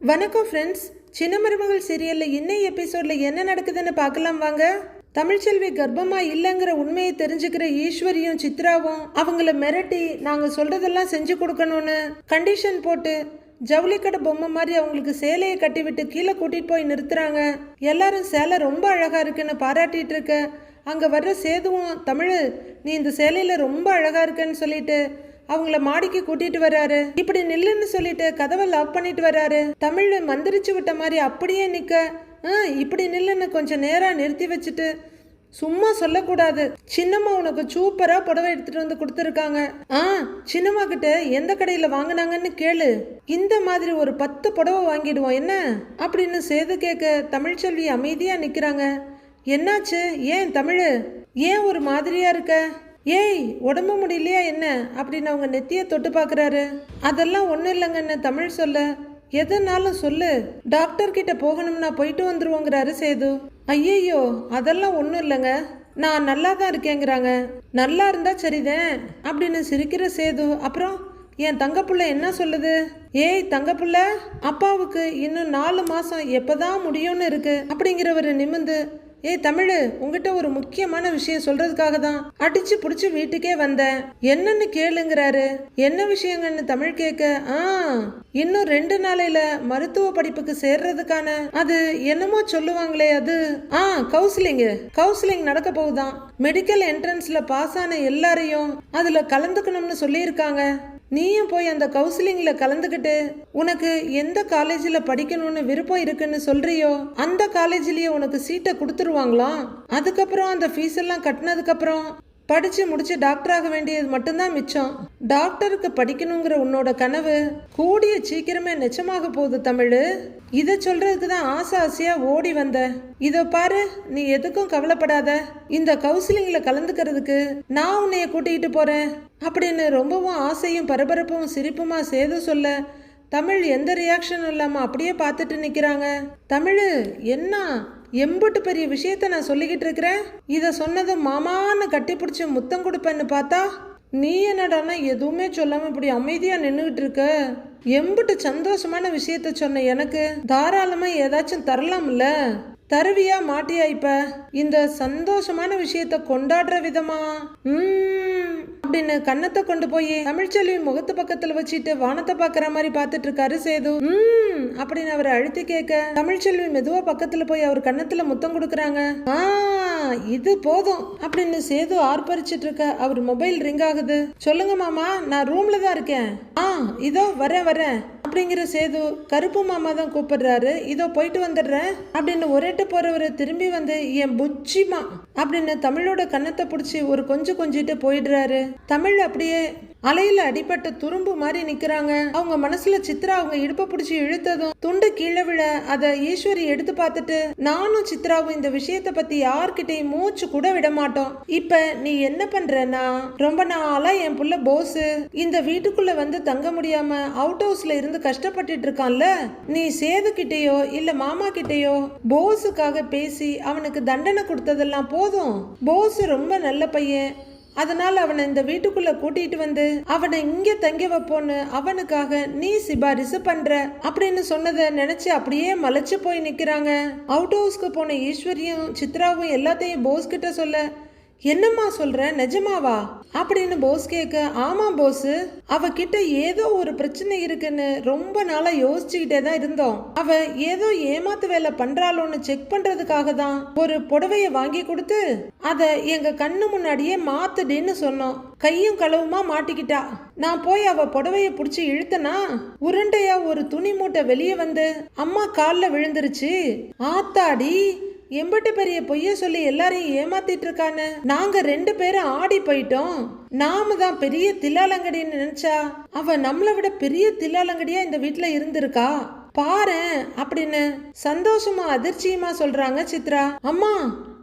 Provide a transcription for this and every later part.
வணக்கம் ஃப்ரெண்ட்ஸ் சின்ன மருமகள் சீரியலில் இன்னை எபிசோடில் என்ன நடக்குதுன்னு பார்க்கலாம் வாங்க. தமிழ்ச்செல்வி கர்ப்பமா இல்லைங்கிற உண்மையை தெரிஞ்சுக்கிற ஈஸ்வரியும் சித்ராவும் அவங்கள மிரட்டி நாங்கள் சொல்றதெல்லாம் செஞ்சு கொடுக்கணும்னு கண்டிஷன் போட்டு ஜவுளி கடை பொம்மை மாதிரி அவங்களுக்கு சேலையை கட்டி விட்டு கீழே கூட்டிட்டு போய் நிறுத்துறாங்க. எல்லாரும் சேலை ரொம்ப அழகா இருக்குன்னு பாராட்டிட்டு இருக்க. அங்கே வர்ற சேதுவும் தமிழ் நீ இந்த சேலையில் ரொம்ப அழகா இருக்கன்னு சொல்லிட்டு அவங்கள மாடிக்கு கூட்டிட்டு வர்றாரு இப்படி நில்லுன்னு சொல்லிட்டு கதவை லாக் பண்ணிட்டு வர்றாரு தமிழ் மந்திரிச்சு விட்ட மாதிரி அப்படியே நிக்க. ஆ இப்படி நில்லுன்னு கொஞ்சம் நேரா நிறுத்தி வச்சுட்டு சும்மா சொல்லக்கூடாது. சின்னம்மா உனக்கு சூப்பரா புடவை எடுத்துட்டு வந்து கொடுத்துருக்காங்க. ஆ சின்னம்மா கிட்ட எந்த கடையில வாங்கினாங்கன்னு கேளு. இந்த மாதிரி ஒரு பத்து புடவை வாங்கிடுவோம் என்ன? அப்படின்னு சேது கேட்க தமிழ்ச்செல்வி அமைதியா நிக்கிறாங்க. என்னாச்சு? ஏன் தமிழ்? ஏன் ஒரு மாதிரியா இருக்க? ஏய் உடம்பு முடியலையா என்ன? அப்படின்னு அவங்க நெத்தியை தொட்டு பார்க்குறாரு. அதெல்லாம் ஒன்றும் இல்லைங்கன்னு தமிழ் சொல்ல. எதனாலும் சொல்லு. டாக்டர் கிட்ட போகணும்னா போயிட்டு வந்துருவோங்கிறாரு சேது. ஐயையோ அதெல்லாம் ஒன்றும் இல்லைங்க. நான் நல்லா தான் இருக்கேங்கிறாங்க. நல்லா இருந்தா சரிதான் அப்படின்னு சிரிக்கிற சேது. அப்புறம் என் தங்கப்புள்ள என்ன சொல்லுது? ஏய் தங்கப்புள்ள அப்பாவுக்கு இன்னும் நாலு மாசம் எப்பதான் முடியும்னு இருக்கு அப்படிங்கிறவர் நிமிந்து ஏய் தமிழு உங்ககிட்ட ஒரு முக்கியமான விஷயம் சொல்றதுக்காக தான் அடிச்சு புடிச்சு வீட்டுக்கே வந்தேன். என்னன்னு கேளுங்கிறாரு. என்ன விஷயங்கன்னு தமிழ் கேட்க ஆ இன்னும் ரெண்டு நாளையில மருத்துவ படிப்புக்கு சேர்றதுக்கான அது என்னமோ சொல்லுவாங்களே அது ஆ கவுன்சிலிங் கவுன்சிலிங் நடக்க போகுதான். மெடிக்கல் என்ட்ரன்ஸ்ல பாஸ் ஆன எல்லாரையும் அதுல கலந்துக்கணும்னு சொல்லியிருக்காங்க. நீயும் போய் அந்த கவுன்சிலிங்கில் கலந்துக்கிட்டு உனக்கு எந்த காலேஜில் படிக்கணும்னு விருப்பம் இருக்குன்னு சொல்றியோ அந்த காலேஜ்லயே உனக்கு சீட்டை கொடுத்துருவாங்களாம். அதுக்கப்புறம் அந்த ஃபீஸ் எல்லாம் கட்டினதுக்கப்புறம் படித்து படிச்சு முடிச்சு டாக்டர் ஆக வேண்டியது மட்டும்தான் மிச்சம். டாக்டருக்கு படிக்கணுங்கிற உன்னோட கனவு கூடிய சீக்கிரமே நிச்சயமாக போகுது தமிழ். இதை சொல்றதுக்கு தான் ஆசை ஆசையா ஓடி வந்த. இதோ பாரு நீ எதுக்கும் கவலைப்படாத. இந்த கவுன்சிலிங்கில் கலந்துக்கிறதுக்கு நான் உன்னைய கூட்டிகிட்டு போறேன். அப்படின்னு ரொம்பவும் ஆசையும் பரபரப்பும் சிரிப்புமா சேது சொல்ல தமிழ் எந்த ரியாக்ஷனும் இல்லாம அப்படியே பார்த்துட்டு நிக்கிறாங்க. தமிழ் என்ன? எம்புட்டு பெரிய விஷயத்த நான் சொல்லிக்கிட்டு இருக்கிறேன். இதை சொன்னதும் மாமான்னு கட்டிப்பிடிச்சி முத்தம் கொடுப்பேன்னு பார்த்தா நீ என்னடான்னா எதுவுமே சொல்லாம இப்படி அமைதியா நின்றுகிட்டு இருக்க? எம்புட்டு சந்தோஷமான விஷயத்த சொன்ன எனக்கு தாராளமா ஏதாச்சும் தரலாம்ல? தருவியா மாட்டியா இப்ப? இந்த சந்தோஷமான விஷயத்த கொண்டாடுற விதமா? உம் அப்படின்னு கன்னத்தை கொண்டு போய் தமிழ்ச்செல்வி முகத்து பக்கத்துல வச்சுட்டு வானத்தை பாக்குற மாதிரி பாத்துட்டு இருக்காரு சேது. உம் அப்படின்னு அவர் அழுத்தி கேட்க தமிழ்ச்செல்வி மெதுவா பக்கத்துல போய் அவர் கன்னத்துல முத்தம் கொடுக்குறாங்க. ஆ இது போதும் அப்படின்னு சேது ஆர்ப்பரிச்சிட்டு இருக்க அவர் மொபைல் ரிங் ஆகுது. சொல்லுங்க மாமா நான் ரூம்ல தான் இருக்கேன். ஆ இதோ வரேன் வரேன். அப்படிங்கிற சேது கருப்பு மாமா தான் கூப்பிடுறாரு. இதோ போயிட்டு வந்துடுறேன். அப்படின்னு ஒரேட்டு போறவர் திரும்பி வந்து என் புச்சிமா அப்படின்னு தமிழோட கன்னத்தை பிடிச்சி ஒரு கொஞ்சம் கொஞ்சிட்டு போயிடுறாரு. தமிழ் அப்படியே அலையில அடிபட்டு துரும்பு மாதிரி நிக்கிறாங்க. அவங்க மனசுல சித்ரா அவங்க இடுப்பை பிடிச்சி இழுத்ததும் துண்டு கீழே விழ அத ஈஸ்வரி எடுத்து பார்த்துட்டு நானும் சித்ராவும் இந்த விஷயத்த பத்தி யார்கிட்டயும் மூச்சு கூட விட மாட்டோம். இப்ப நீ என்ன பண்றனா ரொம்ப நாளா என் புள்ள போஸ் இந்த வீட்டுக்குள்ள வந்து தங்க முடியாம அவுட் ஹவுஸ்ல இருந்து கஷ்டப்பட்டுட்டு இருக்கான்ல? நீ சேது கிட்டயோ இல்ல மாமா கிட்டயோ போஸுக்காக பேசி அவனுக்கு தண்டனை கொடுத்ததெல்லாம் போதும். போஸ் ரொம்ப நல்ல பையன். அதனால் அவனை இந்த வீட்டுக்குள்ள கூட்டிட்டு வந்து அவனை இங்க தங்கி வைப்போன்னு அவனுக்காக நீ சிபாரிசு பண்ற? அப்படின்னு சொன்னதை நினைச்சு அப்படியே மலைச்சு போய் நிக்கிறாங்க அவுட் ஹவுஸ்க்கு போன ஈஸ்வரியும் சித்ராவும் எல்லாத்தையும் போஸ் கிட்ட சொல்ல என்னம்மா சொல்ற? நிஜமாவா? அப்படின்னு போஸ் கேட்க ஆமா போஸ் அவகிட்ட ஏதோ ஒரு பிரச்சனை இருக்குன்னு ரொம்ப நாளா யோசிச்சுக்கிட்டே தான் இருந்தோம். அவ ஏதோ ஏமாத்து வேலை பண்றாளோன்னு செக் பண்றதுக்காக தான் ஒரு புடவைய வாங்கி கொடுத்து அத எங்க கண்ணு முன்னாடியே மாத்துடின்னு சொன்னோம். கையும் களவுமா மாட்டிக்கிட்டா. நான் போய் அவ புடவைய புடிச்சு இழுத்தனா? உருண்டையா ஒரு துணி மூட்டை வெளியே வந்து அம்மா கால்ல விழுந்துருச்சு. ஆத்தாடி எம்பிட்டு பெரிய பொய்ய சொல்லி எல்லாரையும் ஏமாத்திட்டு இருக்கானு நாங்க ரெண்டு பேரும் ஆடி போயிட்டோம். நாம தான் பெரிய தில்லாலங்கடின்னு நினைச்சா அவ நம்மளை விட பெரிய தில்லாலங்கடியா இந்த வீட்டுல இருந்திருக்கா? பாரு அப்படின்னு சந்தோஷமா அதிர்ச்சியுமா சொல்றாங்க சித்ரா. அம்மா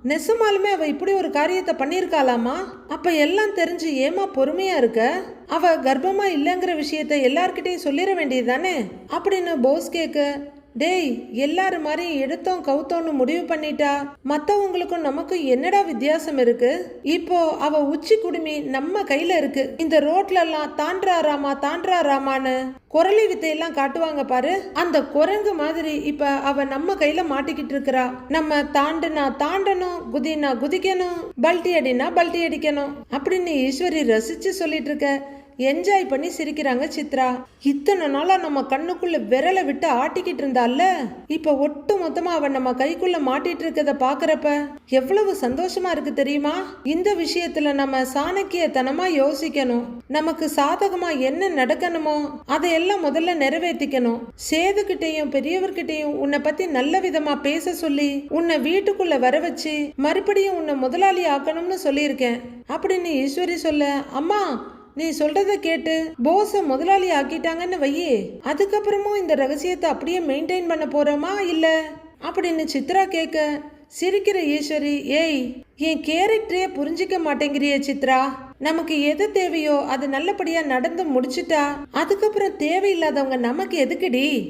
நெசமாலுமே அவ இப்படி ஒரு காரியத்தை பண்ணியிருக்காளாமா? அப்ப எல்லாம் தெரிஞ்சு ஏமா பொறுமையா இருக்க? அவ கர்ப்பமா இல்லைங்கிற விஷயத்த எல்லார்கிட்டையும் சொல்லிட வேண்டியது தானே அப்படின்னு போஸ் கேக்கு. டேய் எல்லாரும் மாதிரியும் எடுத்தோம் கவுத்தோன்னு முடிவு பண்ணிட்டா? மத்தவங்களுக்கும் நமக்கும் என்னடா வித்தியாசம் இருக்கு? இப்போ அவ உச்சி குடுமி நம்ம கையில இருக்கு. இந்த ரோட்ல எல்லாம் தாண்டாராமா தாண்டாராமான்னு குரலி வித்தையெல்லாம் காட்டுவாங்க பாரு. அந்த குரங்கு மாதிரி இப்ப அவ நம்ம கையில மாட்டிக்கிட்டு இருக்கிறா. நம்ம தாண்டுனா தாண்டணும் குதினா குதிக்கணும் பல்ட்டி அடினா பல்ட்டி அடிக்கணும் அப்படின்னு ஈஸ்வரி ரசிச்சு சொல்லிட்டு இருக்க. என்ஜாய் பண்ணி சிரிக்கிறாங்க சித்ரா. இத்தனை நாளா நம்ம கண்ணுக்குள்ள விரலை விட்டு ஆட்டிக்கிட்டு இருந்தால இப்ப ஒட்டு மொத்தமா அவன் நம்ம கைக்குள்ள மாட்டிட்டு இருக்கத பாக்குறப்ப எவ்வளவு சந்தோஷமா இருக்கு தெரியுமா? இந்த விஷயத்துல நம்ம சாணக்கியத்தனமா யோசிக்கணும். நமக்கு சாதகமா என்ன நடக்கணுமோ அதையெல்லாம் முதல்ல நிறைவேற்றிக்கணும் சேதுகிட்டையும் பெரியவர்கிட்டையும் உன்னை பத்தி நல்ல விதமா பேச சொல்லி உன்னை வீட்டுக்குள்ள வர வச்சு மறுபடியும் உன்னை முதலாளி ஆக்கணும்னு சொல்லியிருக்கேன். அப்படின்னு ஈஸ்வரி சொல்ல அம்மா நீ சொல்றத கேட்டு போஸ முதலாளி ஆக்கிட்டாங்கன்னு வையே. அதுக்கப்புறமும் இந்த ரகசியத்தை அப்படியே மெயின்டைன் பண்ண போறோமா இல்ல? அப்படின்னு சித்ரா கேட்க சிரிக்கிற ஈஸ்வரி ஏய் என் கேரக்டரையே புரிஞ்சிக்க மாட்டேங்கிறியே சித்ரா. நமக்கு எது தேவையோ அது நல்லபடியா நடந்து முடிச்சிட்டா அதுக்கப்புறம் தேவையில்லாதவங்க நமக்கு எதுக்குடி?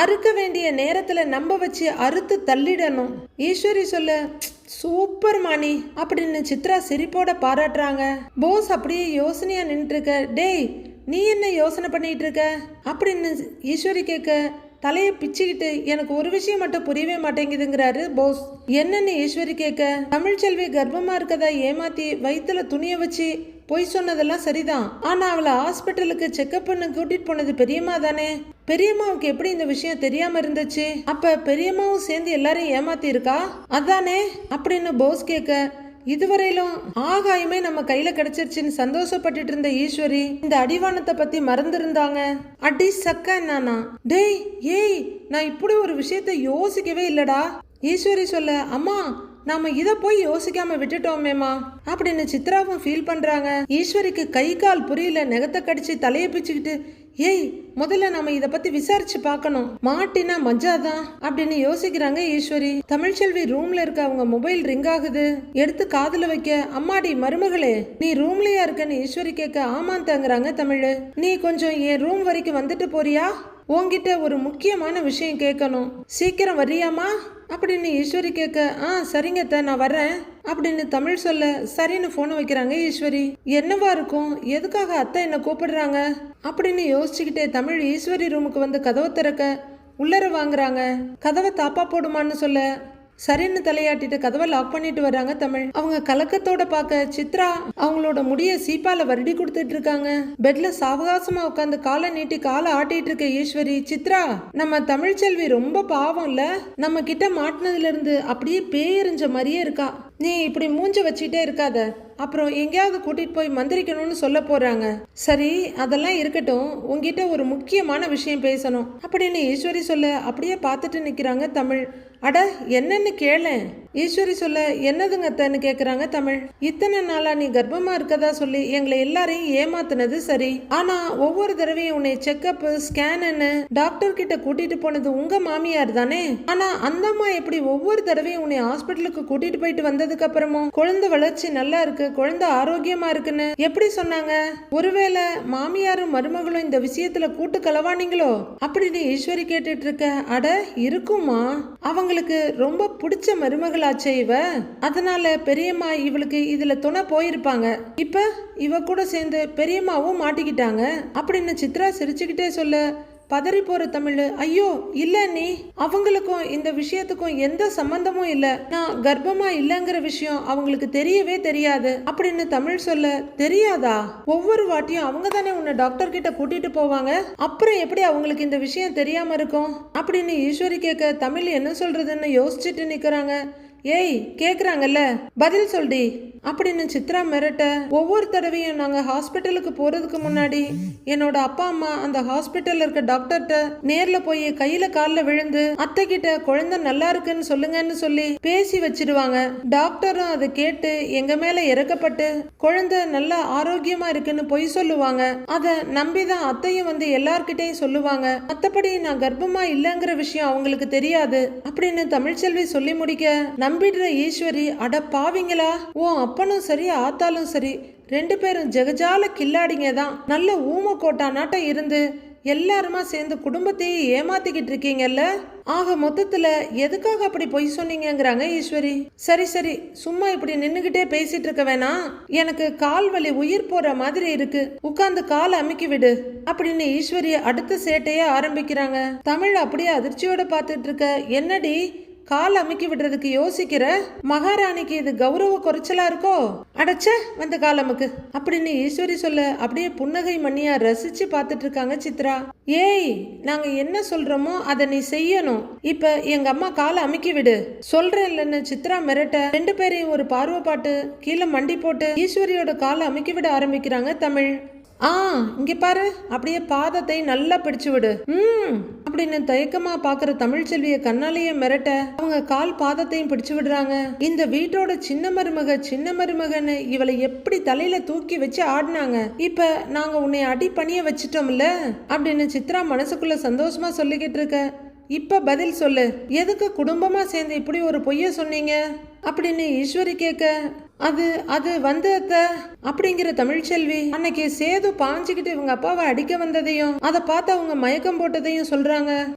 அறுக்க வேண்டிய நேரத்தில் நம்ப வச்சு அறுத்து தள்ளிடணும். ஈஸ்வரி சொல்ல சூப்பர் மாணி அப்படின்னு சித்ரா சிரிப்போட பாராட்டுறாங்க. போஸ் அப்படியே யோசனையா நின்றுட்டு இருக்க டேய் நீ என்ன யோசனை பண்ணிட்டு இருக்க அப்படின்னு ஈஸ்வரி கேட்க தலையை பிச்சுக்கிட்டு எனக்கு ஒரு விஷயம் மட்டும் புரியவே மாட்டேங்குதுங்கிறாரு போஸ். என்னன்னு ஈஸ்வரி கேட்க தமிழ்ச்செல்வி கர்ப்பமா இருக்கதா ஏமாத்தி வயிற்றுல துணியை வச்சு பொய் சொன்னதெல்லாம் சரிதான். ஆனா அவளை ஹாஸ்பிட்டலுக்கு செக்அப் பண்ண கூட்டிட்டு போனது பெரியம்மா தானே பெரியம்மாவுக்கு எப்படி இந்த விஷயம் தெரியாம இருந்துச்சு? அப்ப பெரியம்மாவும் சேர்ந்து எல்லாரையும் ஏமாத்தி இருக்கா அதானே? அப்படின்னு போஸ் கேட்க இதுவரையிலும் ஆகாயமே நம்ம கையில கிடைச்சிருச்சுன்னு சந்தோஷப்பட்டுட்டு இருந்த ஈஸ்வரி இந்த அடிவானத்தை பத்தி மறந்துருந்தாங்க. அடி சக்க நானா டேய் ஏய் நான் இப்படி ஒரு விஷயத்த யோசிக்கவே இல்லடா. ஈஸ்வரி சொல்ல அம்மா நாம இதை போய் யோசிக்காம விட்டுட்டோமேமா அப்படின்னு சித்ராவும் ஃபீல் பண்றாங்க. ஈஸ்வரிக்கு கை கால் புரியல. நெகத்தை கடிச்சு தலையை பிச்சுக்கிட்டு ஏய் முதல்ல நம்ம இத பத்தி விசாரிச்சு பார்க்கணும். மாட்டினா மஜாதான் அப்படின்னு யோசிக்கிறாங்க ஈஸ்வரி. தமிழ்ச்செல்வி ரூம்ல இருக்க அவங்க மொபைல் ரிங் ஆகுது. எடுத்து காதுல வைக்க அம்மாடி மருமகளே நீ ரூம்லயா இருக்கன்னு ஈஸ்வரி கேட்க ஆமாம் தங்குறாங்க தமிழ். நீ கொஞ்சம் என் ரூம் வரைக்கும் வந்துட்டு போறியா? உங்ககிட்ட ஒரு முக்கியமான விஷயம் கேட்கணும். சீக்கிரம் வரியாமா அப்படின்னு ஈஸ்வரி கேட்க ஆ சரிங்க நான் வர்றேன். அப்படின்னு தமிழ் சொல்ல சரின்னு ஃபோனை வைக்கிறாங்க ஈஸ்வரி. என்னவா இருக்கும்? எதுக்காக அத்தை என்ன கூப்பிடுறாங்க? அப்படின்னு யோசிச்சுக்கிட்டே தமிழ் ஈஸ்வரி ரூமுக்கு வந்து கதவை திறக்க உள்ளர வாங்குறாங்க. கதவை தாப்பா போடுமான்னு சொல்ல சரின்னு தலையாட்டிட்டு கதவை லாக் பண்ணிட்டு வர்றாங்க தமிழ். அவங்க கலக்கத்தோட பார்க்க சித்ரா அவங்களோட முடிய சீப்பால வருடி கொடுத்துட்டு இருக்காங்க பெட்ல சாவகாசமா உட்காந்து காலை நீட்டி காலை ஆட்டிட்டு இருக்க ஈஸ்வரி சித்ரா நம்ம தமிழ்ச்செல்வி ரொம்ப பாவம் இல்ல நம்ம கிட்ட மாட்டினதுல இருந்து அப்படியே பேயறிஞ்ச மாதிரியே இருக்கா. நீ இப்படி மூஞ்ச வச்சுட்டே இருக்காத. அப்புறம் எங்கேயாவது கூட்டிட்டு போய் மந்திரிக்கணும்னு சொல்ல போறாங்க. சரி அதெல்லாம் இருக்கட்டும். உங்ககிட்ட ஒரு முக்கியமான விஷயம் பேசணும். அப்படின்னு ஈஸ்வரி சொல்ல அப்படியே பார்த்துட்டு நிக்கிறாங்க தமிழ். அட என்னன்னு கேளேன் ஈஸ்வரி சொல்ல என்னதுங்க அத்தைன்னு கேக்குறாங்க தமிழ். இத்தனை நாளா நீ கர்ப்பமா இருக்கதா சொல்லி எங்களை எல்லாரையும் ஏமாத்துனது சரி. ஆனா ஒவ்வொரு தடவையும் உன்னை செக்கப் ஸ்கேனுன்னு டாக்டர் கிட்ட கூட்டிட்டு போனது உங்க மாமியார் தானே? ஆனா அந்த அம்மா எப்படி ஒவ்வொரு தடவையும் உன்னை ஹாஸ்பிட்டலுக்கு கூட்டிட்டு போயிட்டு வந்ததுக்கு அப்புறமும் குழந்தை வளர்ச்சி நல்லா இருக்கு குழந்தை ஆரோக்கியமா இருக்குன்னு எப்படி சொன்னாங்க? ஒருவேளை மாமியாரும் மருமகளும் இந்த விஷயத்துல கூட்டு கலவானீங்களோ? அப்படின்னு ஈஸ்வரி கேட்டுட்டு இருக்க அட இருக்குமா அவங்களுக்கு ரொம்ப பிடிச்ச மருமகள் மருமகளாச்சே இவ. அதனால பெரியம்மா இவளுக்கு இதுல துணை போயிருப்பாங்க. இப்ப இவ கூட சேர்ந்து பெரியம்மாவும் மாட்டிக்கிட்டாங்க. அப்படின்னு சித்ரா சிரிச்சுக்கிட்டே சொல்ல பதறி போற தமிழ் ஐயோ இல்ல நீ அவங்களுக்கும் இந்த விஷயத்துக்கும் எந்த சம்பந்தமும் இல்ல. நான் கர்ப்பமா இல்லங்கிற விஷயம் அவங்களுக்கு தெரியவே தெரியாது. அப்படின்னு தமிழ் சொல்ல தெரியாதா? ஒவ்வொரு வாட்டியும் அவங்க தானே உன்னை டாக்டர் கிட்ட கூட்டிட்டு போவாங்க. அப்புறம் எப்படி அவங்களுக்கு இந்த விஷயம் தெரியாம இருக்கும்? அப்படின்னு ஈஸ்வரி கேட்க தமிழ் என்ன சொல்றதுன்னு யோசிச்சுட்டு நிக்கிறாங்க. ஏய் கேக்குறாங்கல்ல? பதில் சொல்டி அப்படின்னு சித்ரா மிரட்ட ஒவ்வொரு தடவையும் நாங்க ஹாஸ்பிட்டலுக்கு போறதுக்கு முன்னாடி என்னோட அப்பா அம்மா அந்த ஹாஸ்பிட்டல்ல இருக்க டாக்டர்கிட்ட நேர்ல போய் கையில கால்ல விழுந்து அத்தை கிட்ட குழந்தை நல்லா இருக்குன்னு சொல்லுங்கன்னு சொல்லி பேசி வச்சிருவாங்க. டாக்டரும் அதை கேட்டு எங்க மேல இறக்கப்பட்டு குழந்தை நல்லா ஆரோக்கியமா இருக்குன்னு பொய் சொல்லுவாங்க. அதை நம்பிதான் அத்தையும் வந்து எல்லார்கிட்டையும் சொல்லுவாங்க. மத்தபடி நான் கர்ப்பமா இல்லைங்கிற விஷயம் அவங்களுக்கு தெரியாது அப்படின்னு தமிழ்ச்செல்வி சொல்லி முடிக்க நம்பிடுற ஈஸ்வரி அட பாவிங்களா? ஓ அப்பனும் சரி ஆத்தாலும் சரி ரெண்டு பேரும் ஜெகஜால கில்லாடிங்க தான். நல்ல ஊம நாட்டம் இருந்து எல்லாருமா சேர்ந்து குடும்பத்தையே ஏமாத்திக்கிட்டு இருக்கீங்கல்ல? ஆக மொத்தத்துல எதுக்காக அப்படி பொய் சொன்னீங்கிறாங்க ஈஸ்வரி. சரி சரி சும்மா இப்படி நின்னுகிட்டே பேசிட்டு இருக்க வேணாம். எனக்கு கால் வலி உயிர் போற மாதிரி இருக்கு. உட்கார்ந்து கால் அமுக்கி விடு. அப்படின்னு ஈஸ்வரி அடுத்த சேட்டையே ஆரம்பிக்கிறாங்க. தமிழ் அப்படியே அதிர்ச்சியோட பார்த்துட்டு இருக்க என்னடி? கால் அமுக்கி விடுறதுக்கு யோசிக்கிற? மகாராணிக்கு இது கௌரவ குறைச்சலா இருக்கோ? அடைச்ச வந்த கால் அமுக்கு. அப்படின்னு ஈஸ்வரி சொல்ல அப்படியே புன்னகை மண்ணியா ரசிச்சு பார்த்துட்டு இருக்காங்க சித்ரா. ஏய் நாங்க என்ன சொல்றோமோ அதை நீ செய்யணும். இப்ப எங்க அம்மா காலை அமுக்கி விடு. சொல்றேன் இல்லைன்னு சித்ரா மிரட்ட ரெண்டு பேரையும் ஒரு பார்வை பாட்டு கீழே மண்டி போட்டு ஈஸ்வரியோட காலை அமுக்கி விட ஆரம்பிக்கிறாங்க தமிழ். ஆ இங்கே பாரு அப்படியே பாதத்தை நல்லா பிடிச்சு விடு. ம் அப்படின்னு தயக்கமா பாக்குற தமிழ்ச்செல்விய கண்ணாலேயே மிரட்ட அவங்க கால் பாதத்தையும் பிடிச்சு விடுறாங்க. இந்த வீட்டோட சின்ன மருமக சின்ன மருமகன்னு இவளை எப்படி தலையில தூக்கி வச்சு ஆடினாங்க? இப்ப நாங்க உன்னை அடி பணிய வச்சிட்டோம்ல அப்படின்னு சித்ரா மனசுக்குள்ள சந்தோஷமா சொல்லிக்கிட்டு இருக்க. இப்ப பதில் சொல்லு எதுக்கு குடும்பமா சேர்ந்து இப்படி ஒரு பொய்ய சொன்னீங்க? அப்படின்னு ஈஸ்வரி கேட்க அது அது வந்து அத்த அப்படிங்கிற தமிழ்ச்செல்வி அன்னைக்கு சேது பாஞ்சுக்கிட்டு இவங்க அப்பாவை அடிக்க வந்ததையும் அதை பார்த்து அவங்க மயக்கம் போட்டதையும் சொல்றாங்க.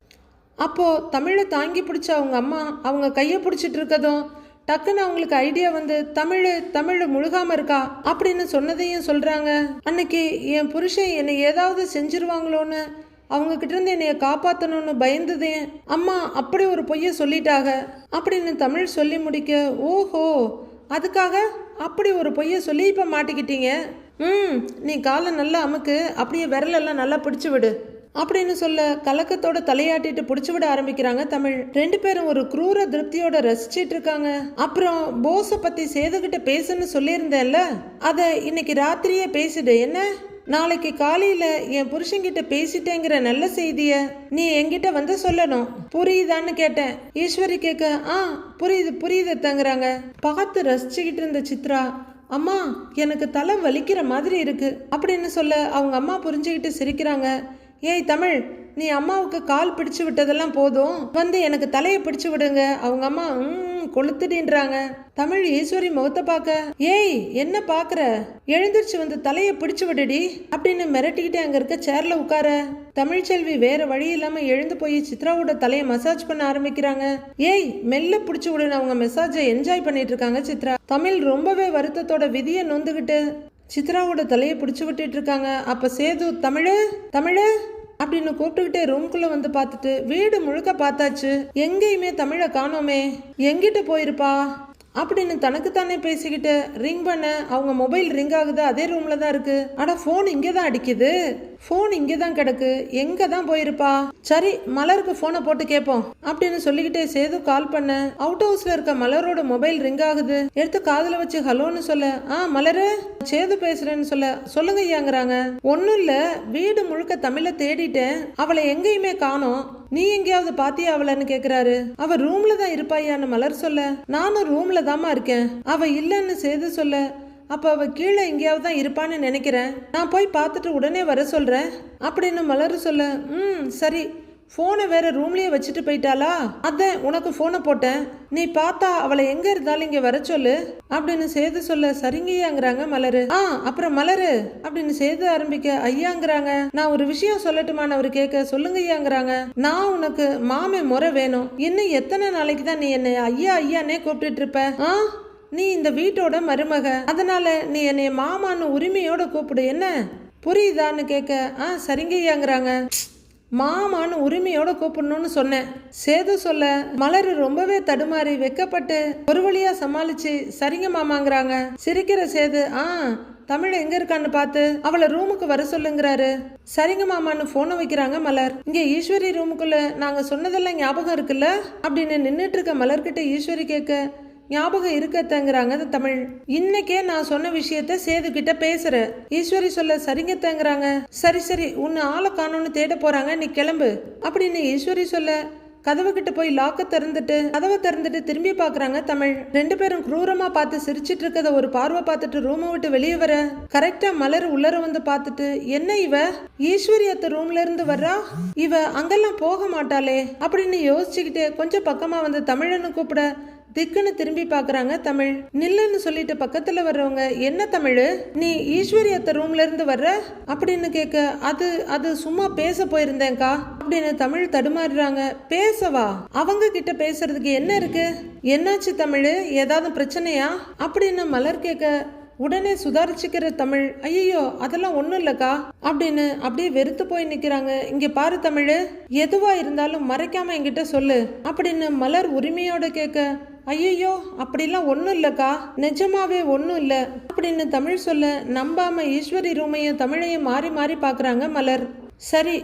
அப்போ தமிழை தாங்கி பிடிச்ச அவங்க அம்மா அவங்க கையை பிடிச்சிட்டு இருக்கதும் டக்குன்னு அவங்களுக்கு ஐடியா வந்து தமிழ் தமிழ் முழுகாம இருக்கா? அப்படின்னு சொன்னதையும் சொல்றாங்க. அன்னைக்கு என் புருஷன் என்னை ஏதாவது செஞ்சிருவாங்களோன்னு அவங்க கிட்ட இருந்து என்னைய காப்பாத்தணும்னு பயந்ததே அம்மா அப்படி ஒரு பொய்ய சொல்லிட்டாங்க. அப்படின்னு தமிழ் சொல்லி முடிக்க ஓஹோ அதுக்காக அப்படி ஒரு பொய்யை சொல்லி இப்போ மாட்டிக்கிட்டீங்க. ம் நீ காலை நல்லா அமுக்கு அப்படியே விரலெல்லாம் நல்லா பிடிச்சி விடு. அப்படின்னு சொல்ல கலக்கத்தோட தலையாட்டிட்டு பிடிச்சி விட ஆரம்பிக்கிறாங்க தமிழ். ரெண்டு பேரும் ஒரு குரூர திருப்தியோட ரசிச்சிட்டு இருக்காங்க. அப்புறம் போஸை பத்தி சேதுகிட்ட பேசுன்னு சொல்லியிருந்தேன்ல? அதை இன்னைக்கு ராத்திரியே பேசிடு என்ன? நாளைக்கு காலையில என் புருஷன்கிட்ட பேசிட்டேங்கிற நல்ல செய்திய நீ என்கிட்ட வந்து சொல்லணும். புரியுதான்னு கேட்டேன். ஈஸ்வரி கேட்க ஆ புரியுது புரியுது தங்குறாங்க பார்த்து ரசிச்சுக்கிட்டு இருந்த சித்ரா அம்மா எனக்கு தலை வலிக்கிற மாதிரி இருக்கு. அப்படின்னு சொல்ல அவங்க அம்மா புரிஞ்சுக்கிட்டு சிரிக்கிறாங்க. ஏய் தமிழ் நீ அம்மாவுக்கு கால் பிடிச்சு விட்டதெல்லாம் போதும். வந்து எனக்கு தலையை பிடிச்சு விடுங்க. அவங்க அம்மா ம் கொளுத்துடின்றாங்க தமிழ் ஈஸ்வரி முகத்தை பார்க்க ஏய் என்ன பாக்குற எழுந்திருச்சு வந்து தலையை பிடிச்சு விடுடி அப்படின்னு மிரட்டிக்கிட்டே அங்க இருக்க சேர்ல உட்கார தமிழ்ச்செல்வி வேற வழி இல்லாம எழுந்து போய் சித்ராவோட தலையை மசாஜ் பண்ண ஆரம்பிக்கிறாங்க. ஏய் மெல்ல பிடிச்சு விடுன்னு அவங்க மெசாஜை என்ஜாய் பண்ணிட்டு இருக்காங்க சித்ரா. தமிழ் ரொம்பவே வருத்தத்தோட விதியை நொந்துகிட்டு சித்ராவோட தலையை பிடிச்சு விட்டுட்டு இருக்காங்க. அப்ப சேது தமிழு தமிழு? அப்படின்னு கூப்பிட்டுக்கிட்டே ரூம்குள்ள வந்து பார்த்துட்டு வீடு முழுக்க பார்த்தாச்சு. எங்கேயுமே தமிழை காணோமே. எங்கிட்ட போயிருப்பா? அப்படின்னு தனக்குத்தானே பேசிக்கிட்டு ரிங் பண்ண அவங்க மொபைல் ரிங் ஆகுது அதே ரூம்ல தான் இருக்கு. ஆனா ஃபோன் இங்கே தான் அடிக்குது. ஃபோன் இங்கே தான் கிடக்கு. எங்க தான் போயிருப்பா? சரி மலருக்கு ஃபோனை போட்டு கேட்போம் அப்படின்னு சொல்லிக்கிட்டே சேது கால் பண்ண. அவுட் ஹவுஸ்ல இருக்க மலரோட மொபைல் ரிங் ஆகுது. எடுத்து காதுல வச்சு ஹலோன்னு சொல்ல. ஆ மலரு சேது பேசுறேன்னு சொல்ல. சொல்லுங்க ஐயாங்கிறாங்க. ஒன்றும் இல்லை வீடு முழுக்க தமிழை தேடிட்டேன். அவளை எங்கேயுமே காணோம். நீ எங்கேயாவது பாத்தியா அவளன்னு கேக்குறாரு. அவ ரூம்ல தான் இருப்பாயான்னு மலர் சொல்ல. நானும் ரூம்ல தாமா இருக்கேன். அவ இல்லைன்னு சேது சொல்ல. அப்போ அவள் கீழே எங்கேயாவது தான் இருப்பான்னு நினைக்கிறேன். நான் போய் பார்த்துட்டு உடனே வர சொல்கிறேன் அப்படின்னு மலர் சொல்ல ம் சரி. ஃபோனை வேற ரூம்லேயே வச்சுட்டு போயிட்டாளா? அதான் உனக்கு ஃபோனை போட்டேன். நீ பார்த்தா அவளை எங்கே இருந்தாலும் இங்கே வர சொல்லு. அப்படின்னு சேது சொல்ல சரிங்கய்யாங்கிறாங்க மலரு. ஆ அப்புறம் மலரு. அப்படின்னு சேது ஆரம்பிக்க ஐயாங்கிறாங்க. நான் ஒரு விஷயம் சொல்லட்டுமான்னு அவர் கேட்க சொல்லுங்க ஐயாங்கிறாங்க நான் உனக்கு மாமே முறை வேணும். இன்னும் எத்தனை நாளைக்கு தான் நீ என்னை ஐயா ஐயானே கூப்பிட்டுட்டு இருப்ப? ஆ? நீ இந்த வீட்டோட மருமக. அதனால நீ என்னைய மாமான்னு உரிமையோட கூப்பிடு. என்ன? புரியுதான்னு கேட்க ஆ சரிங்கய்யாங்கிறாங்க. மாமான்னு உரிமையோட கூப்பிடணும்னு சொன்னேன். சேது சொல்ல மலர் ரொம்பவே தடுமாறி வெக்கப்பட்டு ஒரு வழியா சமாளிச்சு சரிங்க மாமாங்கிறாங்க. சிரிக்கிற சேது ஆ தமிழ் எங்க இருக்கான்னு பார்த்து அவளை ரூமுக்கு வர சொல்லுங்கிறாரு. சரிங்க மாமான்னு போனை வைக்கிறாங்க மலர். இங்க ஈஸ்வரி ரூமுக்குள்ள நாங்க சொன்னதெல்லாம் ஞாபகம் இருக்குல்ல? அப்படின்னு நின்றுட்டு இருக்க மலர்கிட்ட ஈஸ்வரி கேட்க ஞாபகம் இருக்கத்தங்கிறாங்க அந்த தமிழ். இன்னைக்கே நான் சொன்ன விஷயத்த சேது கிட்ட பேசுற ஈஸ்வரி சொல்ல சரிங்க தங்குறாங்க. சரி சரி உன்னை ஆளை காணோன்னு தேட போறாங்க நீ கிளம்பு. அப்படின்னு ஈஸ்வரி சொல்ல கதவு கிட்ட போய் லாக்க திறந்துட்டு கதவை திறந்துட்டு திரும்பி பாக்குறாங்க தமிழ். ரெண்டு பேரும் குரூரமா பார்த்து சிரிச்சிட்டு இருக்கத ஒரு பார்வை பார்த்துட்டு ரூமை விட்டு வெளியே வர கரெக்டா மலர் உள்ளர வந்து பார்த்துட்டு என்ன இவ? ஈஸ்வரி அத்த ரூம்ல இருந்து வர்றா? இவ அங்கெல்லாம் போக மாட்டாளே. அப்படின்னு யோசிச்சுக்கிட்டே கொஞ்சம் பக்கமா வந்து தமிழன்னு கூப்பிட திக்குன்னு திரும்பி பாக்குறாங்க தமிழ். நில்லுன்னு சொல்லிட்டு பக்கத்துல வர்றவங்க என்ன தமிழ்? நீ ஈஸ்வரி அத்த ரூம்ல இருந்து வர்ற? அப்படின்னு கேட்க அது அது சும்மா பேச போயிருந்தேன்க்கா. அப்படின்னு தமிழ் தடுமாறுறாங்க. பேசவா அவங்க கிட்ட பேசுறதுக்கு என்ன இருக்கு? என்னாச்சு தமிழ்? ஏதாவது பிரச்சனையா? அப்படின்னு மலர் கேட்க உடனே சுதாரிச்சுக்கிற தமிழ். ஐயோ அதெல்லாம் ஒன்றும் இல்லைக்கா. அப்படின்னு அப்படியே வெறுத்து போய் நிற்கிறாங்க இங்கே பாரு தமிழ். எதுவாக இருந்தாலும் மறைக்காம என்கிட்ட சொல்லு. அப்படின்னு மலர் உரிமையோட கேட்க ஐயோ அப்படிலாம் ஒன்றும் இல்லைக்கா. நிஜமாவே ஒன்றும் இல்லை. அப்படின்னு தமிழ் சொல்ல நம்பாம ஈஸ்வரி ரூமையும் தமிழையும் மாறி மாறி பார்க்குறாங்க மலர். சரி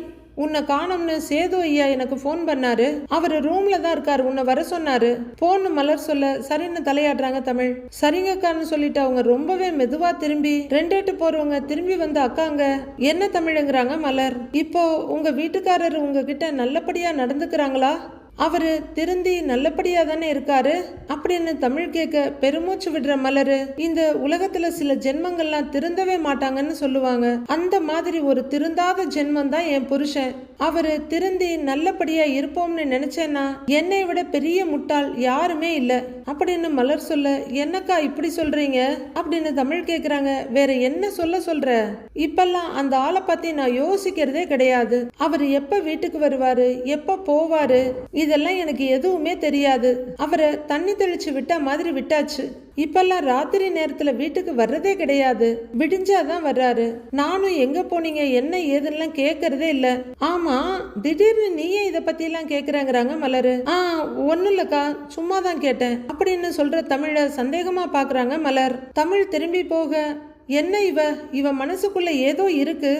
உன்னை காணோம்னு சேது ஐயா எனக்கு ஃபோன் பண்ணாரு. அவர் ரூம்ல தான் இருக்காரு உன்னை வர சொன்னாரு. போன்னு மலர் சொல்ல சரின்னு தலையாடுறாங்க தமிழ். சரிங்கக்கான்னு சொல்லிட்டு அவங்க ரொம்பவே மெதுவா திரும்பி ரெண்டேட்டு போறவங்க திரும்பி வந்து அக்காங்க என்ன தமிழுங்கிறாங்க மலர். இப்போ உங்க வீட்டுக்காரர் உங்ககிட்ட நல்லபடியா நடந்துக்கிறாங்களா? அவர் திருந்தி நல்லபடியாக தானே இருக்காரு? அப்படின்னு தமிழ் கேட்க பெருமூச்சு விடுற மலர் இந்த உலகத்துல சில ஜென்மங்கள்லாம் திருந்தவே மாட்டாங்கன்னு சொல்லுவாங்க. அந்த மாதிரி ஒரு திருந்தாத ஜென்மம் தான் என் புருஷன். அவர் திருந்தி நல்லபடியா இருப்போம்னு நினைச்சேன்னா என்னை விட பெரிய முட்டாள் யாருமே இல்லை. அப்படின்னு மலர் சொல்ல என்னக்கா இப்படி சொல்றீங்க? அப்படின்னு தமிழ் கேக்குறாங்க வேற என்ன சொல்ல சொல்ற? இப்பெல்லாம் அந்த ஆளை பத்தி நான் யோசிக்கிறதே கிடையாது. அவர் எப்ப வீட்டுக்கு வருவாரு? எப்ப போவாரு? இதெல்லாம் எனக்கு எதுவுமே தெரியாது. அவரை தண்ணி தெளிச்சு விட்டா மாதிரி விட்டாச்சு. இப்பெல்லாம் ராத்திரி நேரத்துல வீட்டுக்கு வர்றதே கிடையாது. விடிஞ்சாதான் வர்றாரு. நானும் எங்க போனீங்க என்ன ஏதுன்னெல்லாம் கேக்குறதே இல்ல. ஆமா திடீர்னு நீயே இத பத்தி எல்லாம் கேக்குறாங்கிறாங்க மலரு. ஆ ஒண்ணும் இல்லக்கா சும்மா தான் கேட்டேன். அப்படின்னு சொல்ற தமிழ சந்தேகமா பாக்குறாங்க மலர். தமிழ் திரும்பி போக என்ன இவ? இவ மனசுக்குள்ள ஏதோ இருக்கு.